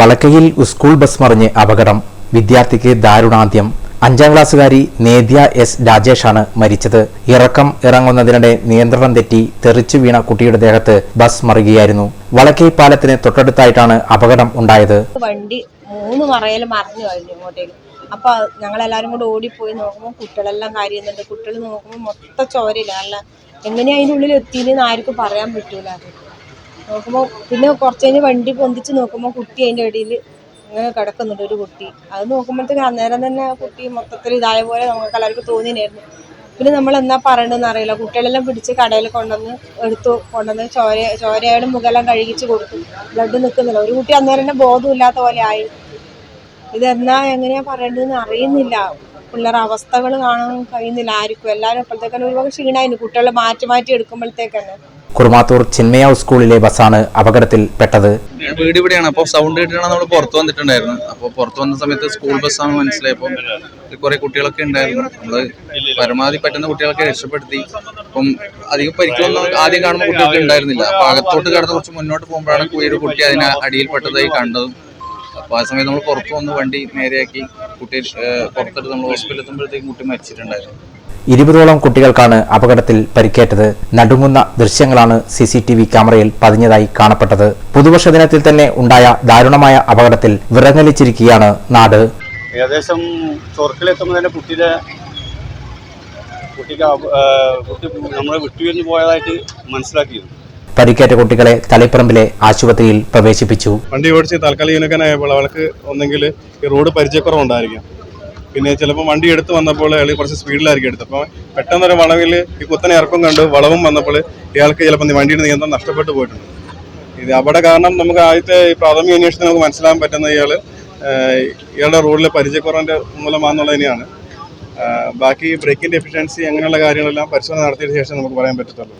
വളക്കയിൽ school bus മറിഞ്ഞ് അപകടം. വിദ്യാർത്ഥിക്ക് ദാരുണാന്ത്യം. അഞ്ചാം ക്ലാസ്സുകാരി നേദ്യ എസ് രാജേഷാണ് മരിച്ചത്. ഇറക്കം ഇറങ്ങുന്നതിനിടെ നിയന്ത്രണം തെറ്റി തെറിച്ചു വീണ കുട്ടിയുടെ ദേഹത്ത് ബസ് മറിയുകയായിരുന്നു. വളക്കൈ പാലത്തിന് തൊട്ടടുത്തായിട്ടാണ് അപകടം ഉണ്ടായത്. വണ്ടി മൂന്ന് മറയിൽ മറിഞ്ഞു കഴിഞ്ഞു ഇങ്ങോട്ടേക്ക്. അപ്പൊ ഞങ്ങളെല്ലാരും കൂടെ ഓടിപ്പോയി നോക്കുമ്പോൾ കുട്ടികളെല്ലാം കാര്യുന്നുണ്ട് കുട്ടികൾ നോക്കുമ്പോൾ മൊത്തം ചോരയില്ല നല്ല എങ്ങനെയാ അതിന്റെ ഉള്ളിൽ എത്തിയെന്ന് ആർക്കും പറയാൻ പറ്റൂല നോക്കുമ്പോൾ പിന്നെ കുറച്ച് കഴിഞ്ഞ് വണ്ടി പൊന്തിച്ച് നോക്കുമ്പോൾ കുട്ടി അതിന്റെ ഇടയിൽ ഇങ്ങനെ കിടക്കുന്നുണ്ട് ഒരു കുട്ടി. അത് നോക്കുമ്പോഴത്തേക്ക് അന്നേരം തന്നെ ആ കുട്ടി മൊത്തത്തിൽ ഇതായ പോലെ നമുക്ക് എല്ലാവർക്കും തോന്നിയായിരുന്നു പിന്നെ നമ്മൾ എന്നാ പറയണമെന്ന് അറിയില്ല. കുട്ടികളെല്ലാം പിടിച്ച് കടയിൽ കൊണ്ടുവന്ന് എടുത്തു കൊണ്ടുവന്ന് ചോര ചോരയാലും മുഖമെല്ലാം കഴുകിച്ച് കൊടുത്തു. ബ്ലഡ് നിൽക്കുന്നില്ല. ഒരു കുട്ടി അന്നേരം തന്നെ ബോധമില്ലാത്ത പോലെ ആയി. ഇതെന്നാ എങ്ങനെയാ പറയേണ്ടതെന്ന് അറിയുന്നില്ല. പിള്ളേരുടെ അവസ്ഥകൾ കാണാൻ കഴിയുന്നില്ല ആർക്കും. എല്ലാവരും അപ്പോഴത്തേക്കാണ് ഒരുപാട് ക്ഷീണമായിരുന്നു കുട്ടികളെ മാറ്റി മാറ്റി എടുക്കുമ്പോഴത്തേക്കന്നെ കുറുമാത്തൂർ ചിന്മയ സ്കൂളിലെ ബസ്സാണ് അപകടത്തിൽ പെട്ടത്. വീട് ഇവിടെയാണ്. അപ്പോൾ സൗണ്ട് കേട്ടിട്ടാണ് നമ്മൾ പുറത്ത് വന്നിട്ടുണ്ടായിരുന്നു. അപ്പോൾ പുറത്ത് വന്ന സമയത്ത് സ്കൂൾ ബസ്സാണ് മനസ്സിലായപ്പോൾ കുറെ കുട്ടികളൊക്കെ ഉണ്ടായിരുന്നു. നമ്മൾ പരമാവധി പറ്റുന്ന കുട്ടികളൊക്കെ രക്ഷപ്പെടുത്തി. അപ്പം അധികം പരിക്കൊന്നും ആദ്യം കാണുമ്പോൾ കുട്ടികൾക്ക് ഉണ്ടായിരുന്നില്ല. അപ്പോൾ അകത്തോട്ട് കടന്ന് കുറച്ച് മുന്നോട്ട് പോകുമ്പോഴാണ് ഒരു കുട്ടി അടിയിൽ പെട്ടതായി കണ്ടതും. അപ്പോൾ ആ സമയത്ത് നമ്മൾ പുറത്ത് വന്ന് വണ്ടി നേരെയാക്കി കുട്ടി പുറത്തെടുത്ത് നമ്മൾ ഹോസ്പിറ്റലിൽ എത്തുമ്പോഴത്തേക്കും കുട്ടി മരിച്ചിട്ടുണ്ടായിരുന്നു. ഇരുപതോളം കുട്ടികൾക്കാണ് അപകടത്തിൽ പരിക്കേറ്റത്. നടുങ്ങുന്ന ദൃശ്യങ്ങളാണ് സി സി ടി വി ക്യാമറയിൽ പതിഞ്ഞതായി കാണപ്പെട്ടത്. പുതുവർഷ ദിനത്തിൽ തന്നെ ഉണ്ടായ ദാരുണമായ അപകടത്തിൽ വിറങ്ങലിച്ചിരിക്കുകയാണ് നാട്. ഏകദേശം ചൊർക്കിലെത്തുമ്പോൾ തന്നെ കുട്ടിയുടെ കുട്ടിക്ക് കുട്ടി നമ്മളെ വിട്ടുപിരിഞ്ഞ് പോയതായിട്ട് മനസ്സിലാക്കിയിരുന്നു. പരിക്കേറ്റ കുട്ടികളെ തളിപ്പറമ്പിലെ ആശുപത്രിയിൽ പ്രവേശിപ്പിച്ചു. വണ്ടി ഓടിച്ച് താൽക്കാലികനായപ്പോൾ അവൾക്ക് ഒന്നെങ്കിൽ ഈ റോഡ് പരിചയക്കുറവുണ്ടായിരിക്കാം. പിന്നെ ചിലപ്പോൾ വണ്ടി എടുത്ത് വന്നപ്പോൾ അയാൾ കുറച്ച് സ്പീഡിലായിരിക്കും എടുത്തത്. അപ്പോൾ പെട്ടെന്നൊരു വളവിൽ ഈ കുത്തനെ ഇറക്കം കണ്ട് വളവും വന്നപ്പോൾ ഇയാൾക്ക് ചിലപ്പോൾ വണ്ടിയുടെ നിയന്ത്രണം നഷ്ടപ്പെട്ടു പോയിട്ടുണ്ട്. ഇത് അവിടെ കാരണം നമുക്ക് ആദ്യത്തെ പ്രാഥമിക അന്വേഷണത്തിൽ നമുക്ക് മനസ്സിലാക്കാൻ പറ്റുന്ന ഇയാൾ ഇയാളുടെ റോഡിലെ പരിചയക്കുറവിന്റെ മൂലമാണെന്നുള്ളത് തന്നെയാണ് ബാക്കി ബ്രേക്കിന്റെ എഫിഷ്യൻസി അങ്ങനെയുള്ള കാര്യങ്ങളെല്ലാം പരിശോധന നടത്തിയതിനു ശേഷം നമുക്ക് പറയാൻ പറ്റത്തുള്ളൂ.